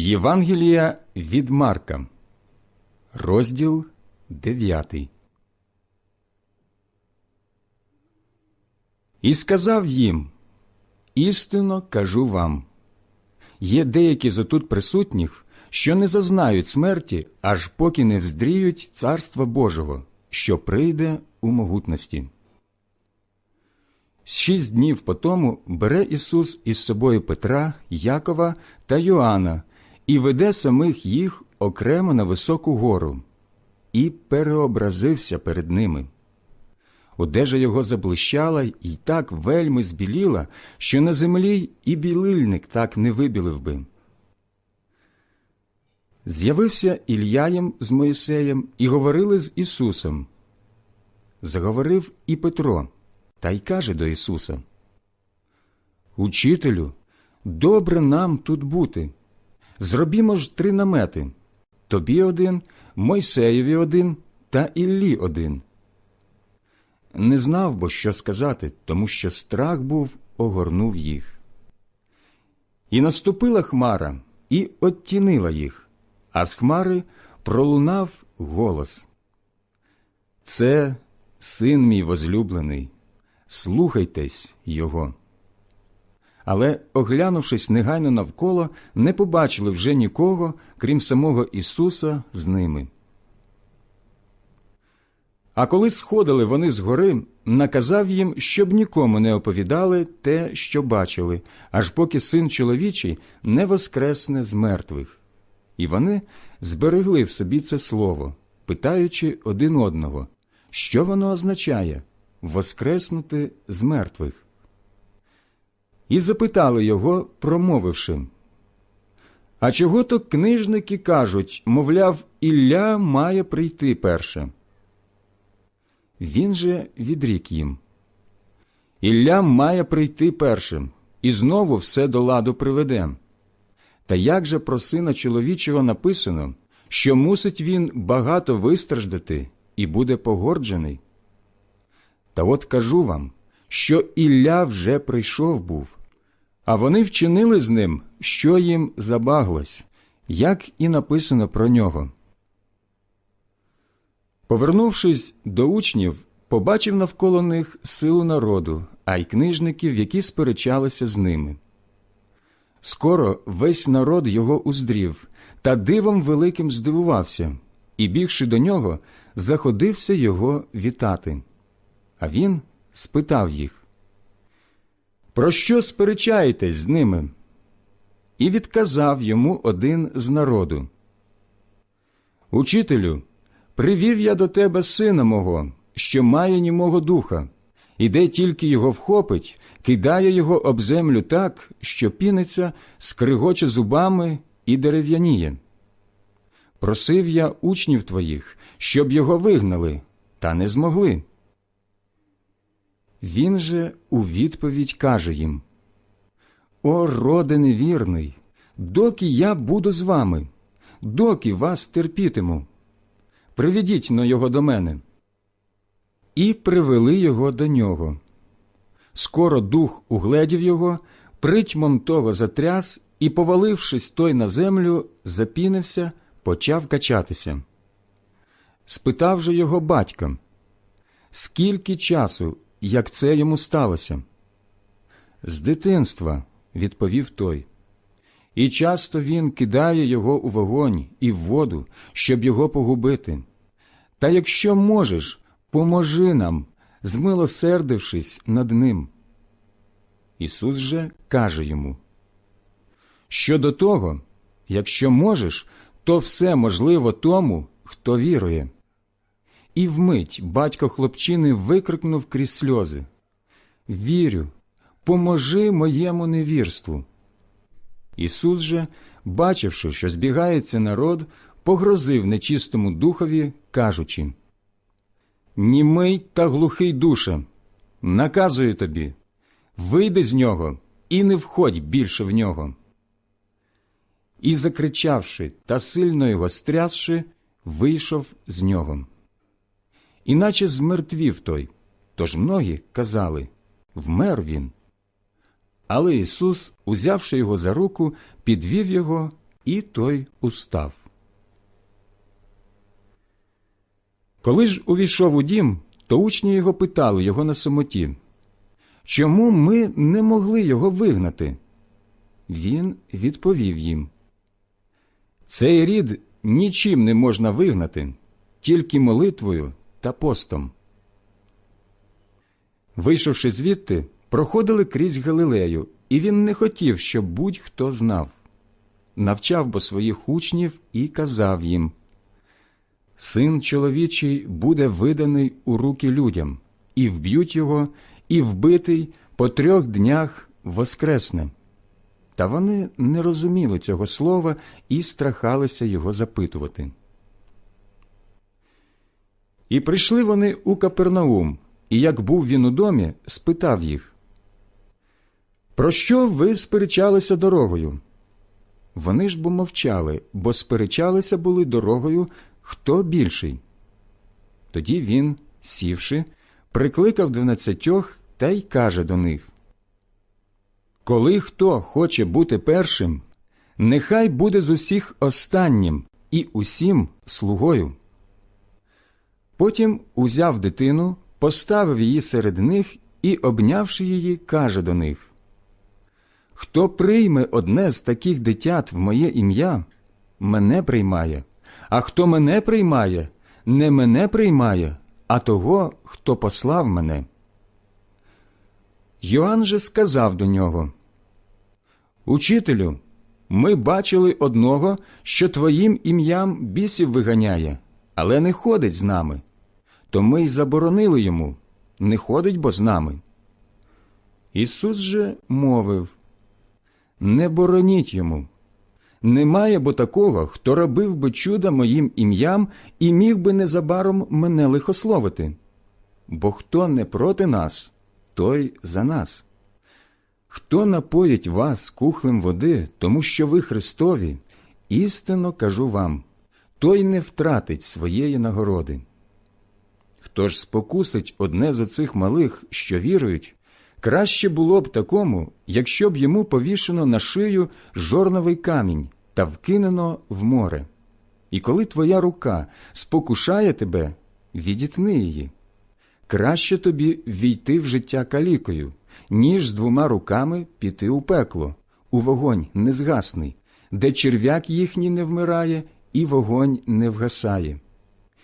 Євангелія від Марка, розділ 9. І сказав їм: Істинно кажу вам: є деякі з отут присутніх, що не зазнають смерті, аж поки не вздріють Царства Божого, що прийде у могутності. Шість днів по тому бере Ісус із собою Петра, Якова та Йоанна і веде самих їх окремо на високу гору, і переобразився перед ними. Одежа його заблищала і так вельми збіліла, що на землі і білильник так не вибілив би. З'явився Ільяєм з Моїсеєм і говорили з Ісусом. Заговорив і Петро, та й каже до Ісуса: Учителю, добре нам тут бути. Зробімо ж три намети тобі один, Мойсеєві один та Іллі один. Не знав бо, що сказати, тому що страх був огорнув їх. І наступила хмара і оттінила їх, а з хмари пролунав голос. Це син мій возлюблений, слухайтесь його. Але, оглянувшись негайно навколо, не побачили вже нікого, крім самого Ісуса з ними. А коли сходили вони з гори, наказав їм, щоб нікому не оповідали те, що бачили, аж поки син чоловічий не воскресне з мертвих. І вони зберегли в собі це слово, питаючи один одного, що воно означає воскреснути з мертвих. І запитали його, промовивши. А чого то книжники кажуть, мовляв, Ілля має прийти перше. Він же відрік їм. Ілля має прийти першим, і знову все до ладу приведе. Та як же про сина чоловічого написано, що мусить він багато вистраждати і буде погорджений? Та от кажу вам, що Ілля вже прийшов був, а вони вчинили з ним, що їм забаглось, як і написано про нього. Повернувшись до учнів, побачив навколо них силу народу, а й книжників, які сперечалися з ними. Скоро весь народ його уздрів та дивом великим здивувався, і, бігши до нього, заходився його вітати. А він спитав їх Про що сперечаєтесь з ними? І відказав йому один з народу Учителю, привів я до тебе сина мого, що має німого духа, і де тільки його вхопить, кидає його об землю так, що піниться, скригоче зубами і дерев'яніє. Просив я учнів твоїх, щоб його вигнали, та не змогли. Він же у відповідь каже їм О, роде невірний, доки я буду з вами, доки вас терпітиму. Приведіть но його до мене. І привели його до нього. Скоро дух угледів його, притьмом того затряс і, повалившись той на землю, запінився, почав качатися. Спитав же його батька, скільки часу, як це йому сталося? З дитинства, відповів той. І часто він кидає його у вогонь і в воду, щоб його погубити. Та якщо можеш, поможи нам, змилосердившись над ним. Ісус же каже йому Щодо того, якщо можеш, то все можливо тому, хто вірує. І вмить батько хлопчини викрикнув крізь сльози Вірю, поможи моєму невірству. Ісус же, бачивши, що збігається народ, погрозив нечистому духові, кажучи Німий та глухий душе, наказую тобі, вийди з нього і не входь більше в нього. І, закричавши та сильно його стрясши, вийшов з нього. Іначе змертвів той, тож многі казали вмер він. Але Ісус, узявши його за руку, підвів його і той устав. Коли ж увійшов у дім, то учні його питали його на самоті, чому ми не могли його вигнати? Він відповів їм. Цей рід нічим не можна вигнати, тільки молитвою та постом. Вийшовши звідти, проходили крізь Галилею, і він не хотів, щоб будь-хто знав. Навчав бо своїх учнів і казав їм Син чоловічий буде виданий у руки людям, і вб'ють його, і вбитий по трьох днях воскресне. Та вони не розуміли цього слова і страхалися його запитувати. І прийшли вони у Капернаум, і як був він у домі, спитав їх Про що ви сперечалися дорогою? Вони ж бо мовчали, бо сперечалися були дорогою хто більший. Тоді він, сівши, прикликав дванадцятьох та й каже до них Коли хто хоче бути першим, нехай буде з усіх останнім і усім слугою. Потім узяв дитину, поставив її серед них і, обнявши її, каже до них Хто прийме одне з таких дитят в моє ім'я, мене приймає, а хто мене приймає, не мене приймає, а того, хто послав мене. Йоанн же сказав до нього Учителю, ми бачили одного, що твоїм ім'ям бісів виганяє, але не ходить з нами. То ми й заборонили йому не ходить бо з нами. Ісус же мовив Не бороніть йому. Немає бо такого, хто робив би чуда моїм ім'ям і міг би незабаром мене лихословити. Бо хто не проти нас, той за нас. Хто напоїть вас кухлем води, тому що ви Христові, істинно кажу вам, той не втратить своєї нагороди. Хто ж спокусить одне з оцих малих, що вірують, краще було б такому, якщо б йому повішено на шию жорновий камінь та вкинено в море. І коли твоя рука спокушає тебе, відітни її. Краще тобі війти в життя калікою, ніж з двома руками піти у пекло, у вогонь незгасний, де черв'як їхній не вмирає, і вогонь не вгасає.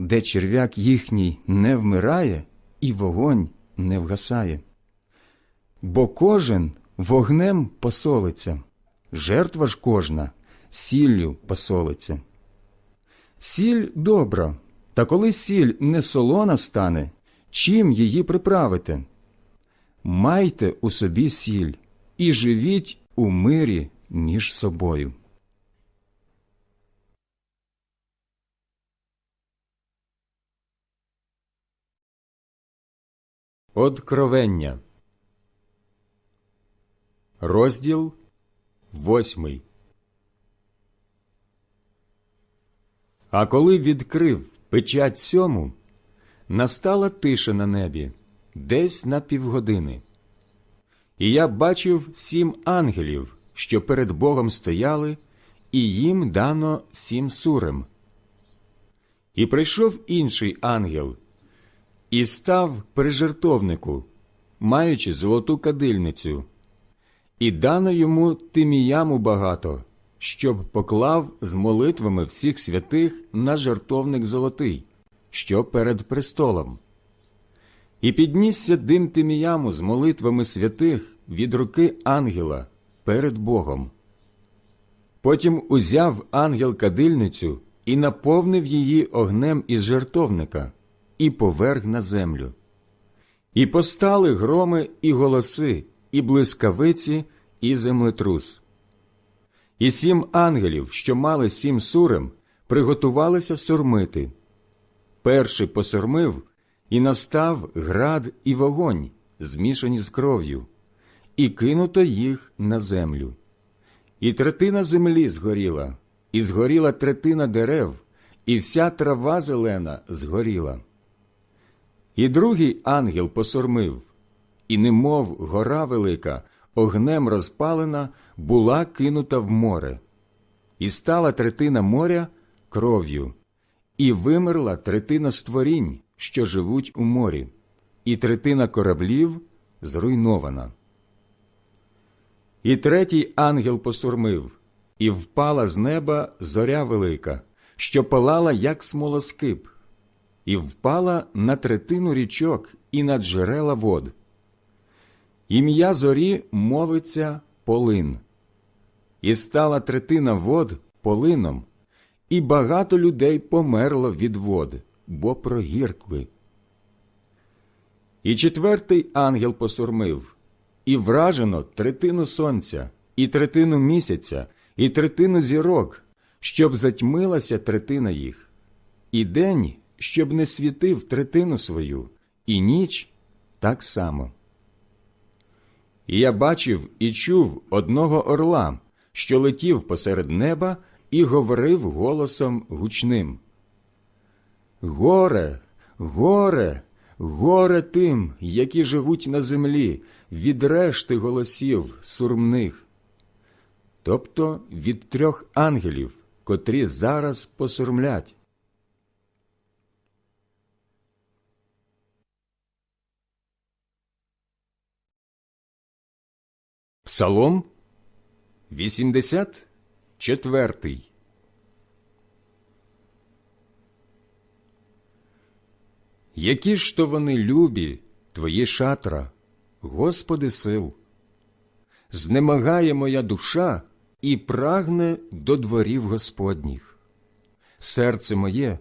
де черв'як їхній не вмирає і вогонь не вгасає. Бо кожен вогнем посолиться, жертва ж кожна сіллю посолиться. Сіль добра, та коли сіль не солона стане, чим її приправити? Майте у собі сіль і живіть у мирі між собою. Откровення. Розділ восьмий. А коли відкрив печать сьому, настала тиша на небі десь на півгодини. І я бачив сім ангелів, що перед Богом стояли, і їм дано сім сурем. І прийшов інший ангел, і став при жертовнику, маючи золоту кадильницю, і дано йому тиміяму багато, щоб поклав з молитвами всіх святих на жертовник золотий, що перед престолом. І піднісся дим тиміяму з молитвами святих від руки ангела перед Богом. Потім узяв ангел кадильницю і наповнив її огнем із жертовника і поверг на землю. І постали громи і голоси, і блискавиці, і землетрус. І сім ангелів, що мали сім сурем, приготувалися сурмити. Перший посурмив, і настав град і вогонь, змішані з кров'ю, і кинуто їх на землю. І третина землі згоріла, і згоріла третина дерев, і вся трава зелена згоріла. І другий ангел посурмив, і немов гора велика, огнем розпалена, була кинута в море, і стала третина моря кров'ю, і вимерла третина створінь, що живуть у морі, і третина кораблів зруйнована. І третій ангел посурмив, і впала з неба зоря велика, що палала, як смолоскип, і впала на третину річок і на джерела вод. Ім'я зорі мовиться полин, і стала третина вод полином, і багато людей померло від вод, бо прогіркли. І четвертий ангел посурмив, і вражено третину сонця, і третину місяця, і третину зірок, щоб затьмилася третина їх, і день, щоб не світив третину свою, і ніч так само. І я бачив і чув одного орла, що летів посеред неба і говорив голосом гучним. Горе, горе, горе тим, які живуть на землі, від решти голосів сурмних, тобто від трьох ангелів, котрі зараз посурмлять. Псалом 84 Які ж то вони любі, твої шатра, Господи сил! Знемагає моя душа і прагне до дворів Господніх. Серце моє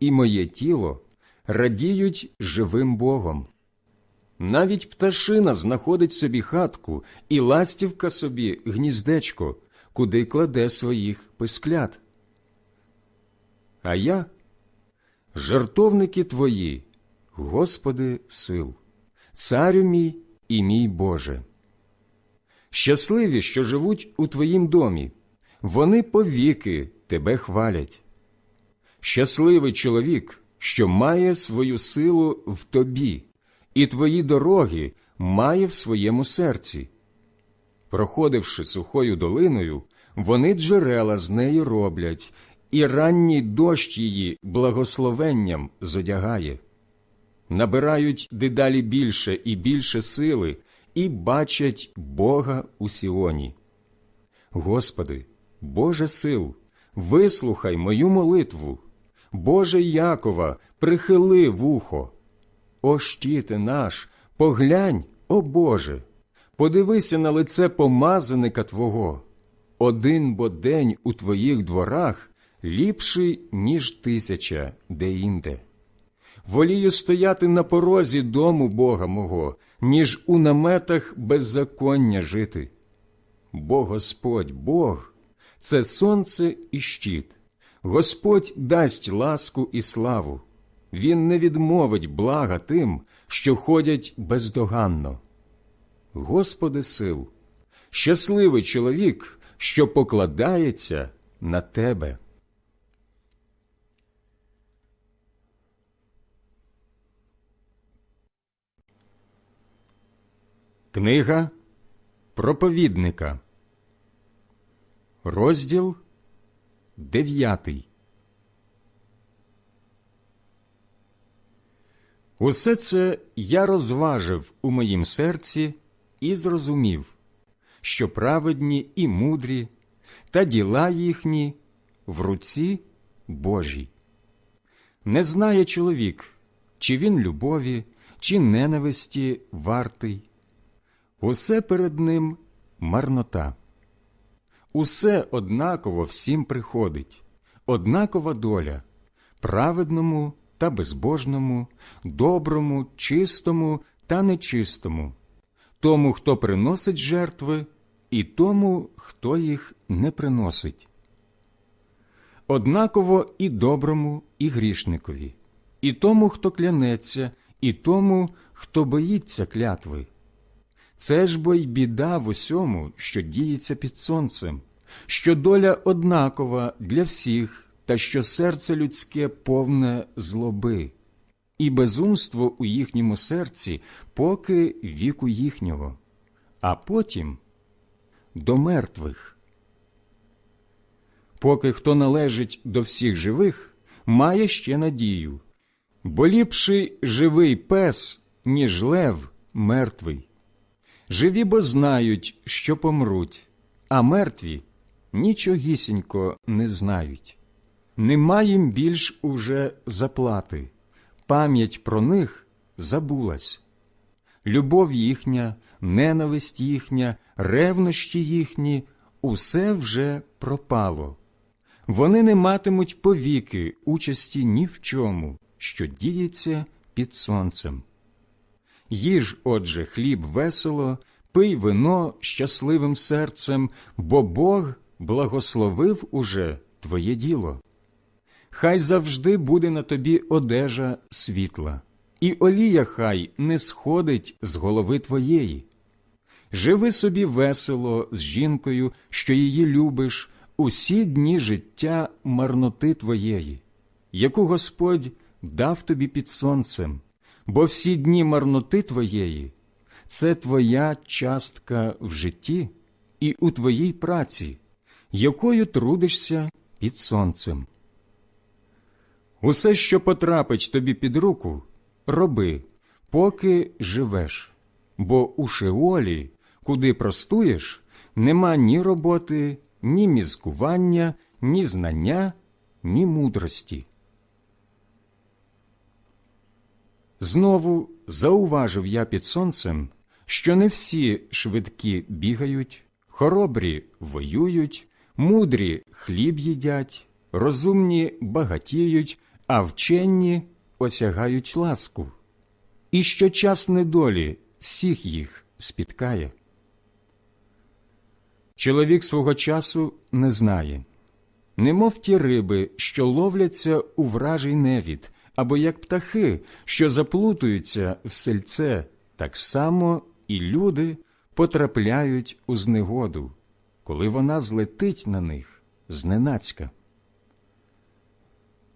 і моє тіло радіють живим Богом. Навіть пташина знаходить собі хатку і ластівка собі гніздечко, куди кладе своїх писклят. А я жартовники твої, Господи сил, царю мій і мій Боже. Щасливі, що живуть у Твоїм домі, вони повіки Тебе хвалять. Щасливий чоловік, що має свою силу в тобі, і твої дороги має в своєму серці. Проходивши сухою долиною, вони джерела з неї роблять, і ранній дощ її благословенням зодягає. Набирають дедалі більше і більше сили і бачать Бога у Сіоні. Господи, Боже сил, вислухай мою молитву, Боже Якова, прихили вухо. О щите наш, поглянь, о Боже, подивися на лице помазаника Твого. Один бо день у Твоїх дворах ліпший, ніж тисяча деінде. Волію стояти на порозі дому Бога мого, ніж у наметах беззаконня жити. Бо Господь Бог це сонце і щит, Господь дасть ласку і славу. Він не відмовить блага тим, що ходять бездоганно. Господи сил, щасливий чоловік, що покладається на Тебе. Книга проповідника, розділ дев'ятий. Усе це я розважив у моїм серці і зрозумів, що праведні і мудрі, та діла їхні в руці Божій. Не знає чоловік, чи він любові, чи ненависті вартий. Усе перед ним марнота. Усе однаково всім приходить, однакова доля, праведному та безбожному, доброму, чистому та нечистому, тому, хто приносить жертви, і тому, хто їх не приносить. Однаково і доброму, і грішникові, і тому, хто клянеться, і тому, хто боїться клятви. Це ж бо й біда в усьому, що діється під сонцем, що доля однакова для всіх, та що серце людське повне злоби, і безумство у їхньому серці, поки віку їхнього, а потім до мертвих. Поки хто належить до всіх живих, має ще надію, бо ліпший живий пес, ніж лев мертвий. Живі бо знають, що помруть, а мертві нічогісінько не знають. Нема їм більш уже заплати, пам'ять про них забулась. Любов їхня, ненависть їхня, ревнощі їхні усе вже пропало. Вони не матимуть повіки участі ні в чому, що діється під сонцем. Їж, отже, хліб весело, пий вино щасливим серцем, бо Бог благословив уже твоє діло. Хай завжди буде на тобі одежа світла, і олія хай не сходить з голови твоєї. Живи собі весело з жінкою, що її любиш, усі дні життя марноти твоєї, яку Господь дав тобі під сонцем, бо всі дні марноти твоєї це твоя частка в житті і у твоїй праці, якою трудишся під сонцем. Усе, що потрапить тобі під руку, роби, поки живеш, бо у Шеолі, куди простуєш, нема ні роботи, ні мізкування, ні знання, ні мудрості. Знову зауважив я під сонцем, що не всі швидкі бігають, хоробрі воюють, мудрі хліб їдять, розумні багатіють, а вчені осягають ласку, і що час недолі всіх їх спіткає. Чоловік свого часу не знає, немов ті риби, що ловляться у вражий невід, або як птахи, що заплутуються в сельце, так само і люди потрапляють у знегоду, коли вона злетить на них зненацька.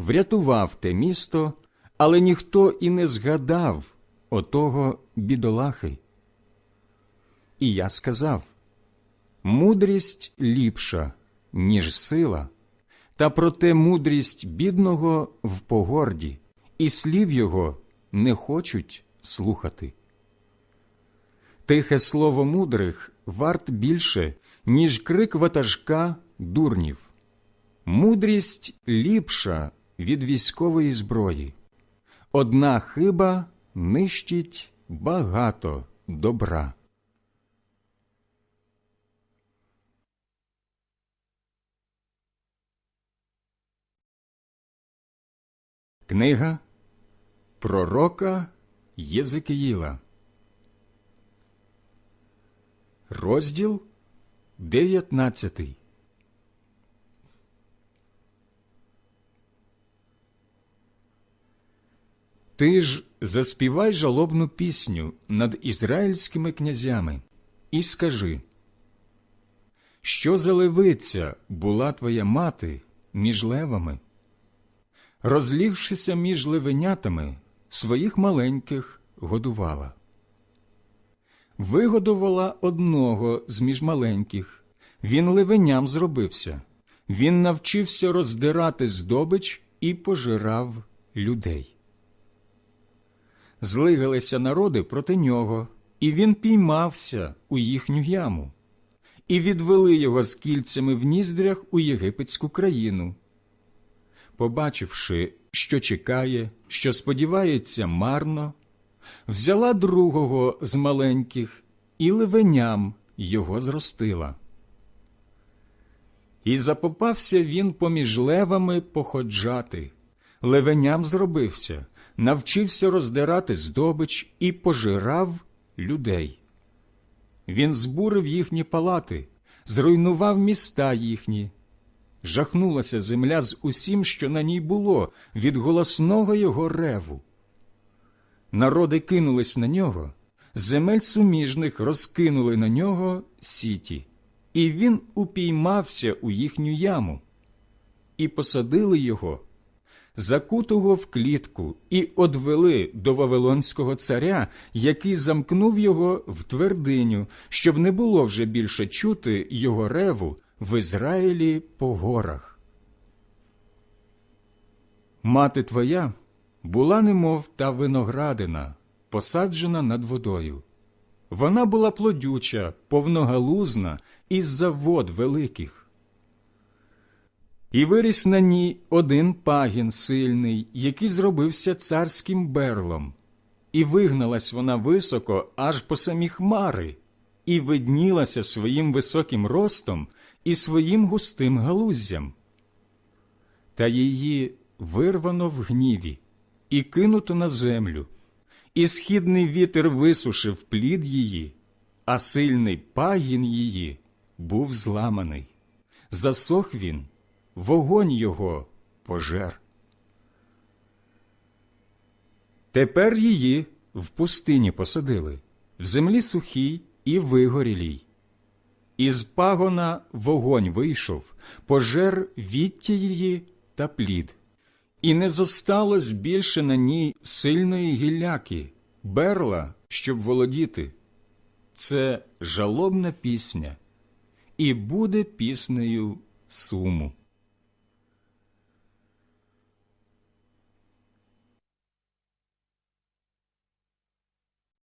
врятував те місто, але ніхто і не згадав отого бідолахи. І я сказав мудрість ліпша, ніж сила, та проте мудрість бідного в погорді, і слів його не хочуть слухати. Тихе слово мудрих варт більше, ніж крик ватажка дурнів. Мудрість ліпша від військової зброї. Одна хиба нищить багато добра. Книга Пророка Єзекиїла Розділ 19 Ти ж заспівай жалобну пісню над ізраїльськими князями і скажи, що за левиця була твоя мати між левами? Розлігшися між левенятами, своїх маленьких годувала. Вигодувала одного з між маленьких, він левеням зробився, він навчився роздирати здобич і пожирав людей. Злигалися народи проти нього, і він піймався у їхню яму. і відвели його з кільцями в ніздрях у єгипетську країну. Побачивши, що чекає, що сподівається марно, взяла другого з маленьких і ливеням його зростила. І запопався він поміж левами походжати, левеням зробився, навчився роздирати здобич і пожирав людей. Він збурив їхні палати, зруйнував міста їхні. Жахнулася земля з усім, що на ній було, від голосного його реву. Народи кинулись на нього, земель суміжних розкинули на нього сіті, і він упіймався у їхню яму, і посадили його, закутого в клітку, і одвели до Вавилонського царя, який замкнув його в твердиню, щоб не було вже більше чути його реву в Ізраїлі по горах. Мати твоя була немов та виноградина, посаджена над водою. Вона була плодюча, повногалузна із-за вод великих. І виріс на ній один пагін сильний, який зробився царським берлом, і вигналась вона високо аж по самі хмари, і виднілася своїм високим ростом і своїм густим галуздям. Та її вирвано в гніві і кинуто на землю, і східний вітер висушив плід її, а сильний пагін її був зламаний. Засох він, вогонь його пожер. Тепер її в пустині посадили, в землі сухій і вигорілій. Із пагона вогонь вийшов, пожер віття її та плід, і не зосталось більше на ній сильної гілляки, берла, щоб володіти. Це жалобна пісня, і буде піснею суму.